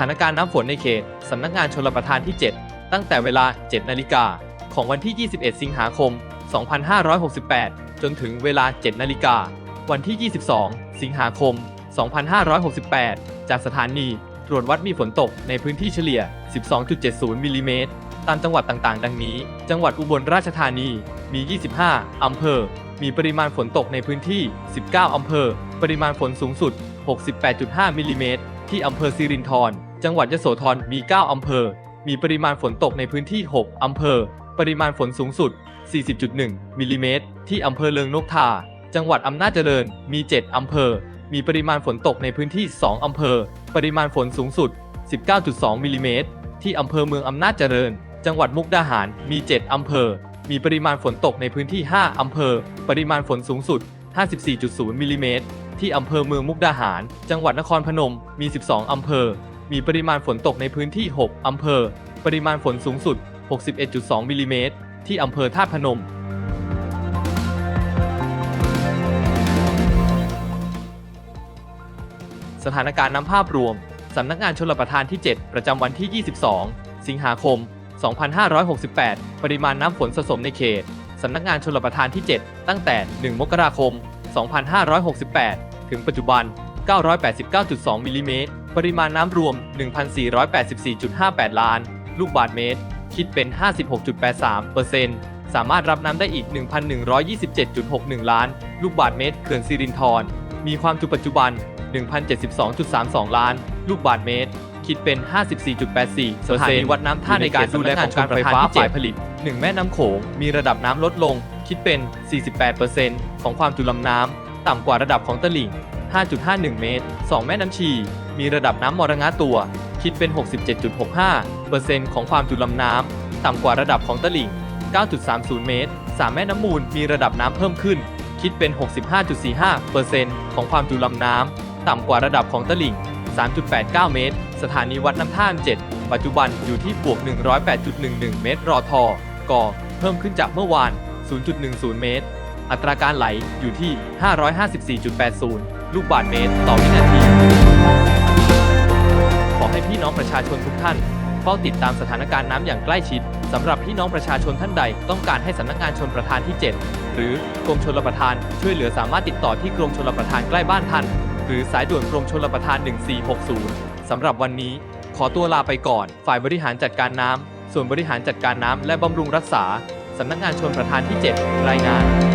ถานการณ์น้ำฝนในเขตสำนักงานชลประทานที่ 7 ตั้งแต่เวลา 7 นาฬิกา ของวันที่ 21 สิงหาคม 2568 จนถึงเวลา 7 นาฬิกา วันที่ 22 สิงหาคม 2568 จากสถานี ตรวจวัดมีฝนตกในพื้นที่เฉลี่ย 12.70 มิลลิเมตร ตามจังหวัดต่างๆ ดังนี้ จังหวัดอุบลราชธานี มี 25 อำเภอ มีปริมาณฝนตกในพื้นที่ 19 อำเภอ ปริมาณฝนสูงสุด 68.5 มิลลิเมตรที่อำเภอสิรินธร จังหวัดยโสธรมี 9 อำเภอ มีปริมาณฝนตกในพื้นที่ 6 อำเภอ ปริมาณฝนสูงสุด 40.1 มิลลิเมตร ที่อำเภอเลิงนกทา จังหวัดอำนาจเจริญ มี 7 อำเภอ มีปริมาณฝนตกในพื้นที่ 2 อำเภอ ปริมาณฝนสูงสุด 19.2 มิลลิเมตร ที่อำเภอเมืองอำนาจเจริญ จังหวัดมุกดาหาร มี 7 อำเภอ มีปริมาณฝนตกในพื้นที่ 5 อำเภอ ปริมาณฝนสูงสุด 54.0 มิลลิเมตร ที่อำเภอเมืองมุกดาหาร จังหวัดนครพนม มี 12 อำเภอ มีปริมาณฝนตกในพื้นที่ 6 อำเภอ ปริมาณฝนสูงสุด 61.2 มิลลิเมตร ที่อำเภอท่าพนม สถานการณ์น้ำภาพรวม สำนักงานชลประทานที่ 7 ประจำวันที่ 22 สิงหาคม 2568 ปริมาณน้ำฝนสะสมในเขต สำนักงานชลประทานที่ 7 ตั้งแต่ 1 มกราคม 2568 ถึงปัจจุบัน 989.2 มิลลิเมตร ปริมาณน้ำรวม 1,484.58 ล้าน ลูกบาศก์เมตร คิดเป็น 56.83%สามารถรับน้ำได้อีก 1,127.61 ล้าน ลูกบาศก์เมตร เขื่อนสิรินธรมีความจุปัจจุบัน 1,072.32 ล้าน ลูกบาศก์เมตร คิดเป็น 54.84สถานีวัดน้ำท่าในการดูแลของการไฟฟ้าฝ่ายผลิต 1 แม่น้ำโขง มีระดับน้ำลดลง คิดเป็น 48%ของความจุลำน้ำ ต่ำกว่าระดับของตลิ่ง 5.51 เมตร 2 แม่น้ำชี มีระดับน้ำมรณะตัว คิดเป็น 67.65%ของความจุลำน้ำ ต่ำกว่าระดับของตลิ่ง 9.30 เมตร 3 แม่น้ำมูล มีระดับน้ำเพิ่มขึ้น คิดเป็น 65.45%ของความจุลำน้ำ ต่ำกว่าระดับของตลิ่ง 3.89 เมตร สถานีวัดน้ำท่าม7ปัจจุบันอยู่ที่บวก 108.11 เมตร รอทอกอเพิ่มขึ้นจากเมื่อวาน 0.10 เมตร อัตราการไหลอยู่ที่ 554.80 ลูกบาศก์เมตรต่อวินาที ขอให้พี่น้องประชาชนทุกท่านเฝ้าติดตามสถานการณ์น้ำอย่างใกล้ชิดสำหรับพี่น้องประชาชนท่านใด ต้องการให้สำนักงานชนประทานที่ 7 หรือกรมชลประทานช่วยเหลือสามารถติดต่อที่กรมชลประทานใกล้บ้านท่าน หรือสายด่วนกรมชลประทาน 1460 สำหรับวันนี้ ขอตัวลาไปก่อน ฝ่ายบริหารจัดการน้ำส่วนบริหารจัดการน้ำและบำรุงรักษาสำนักงานชนประทานที่ 7 รายงาน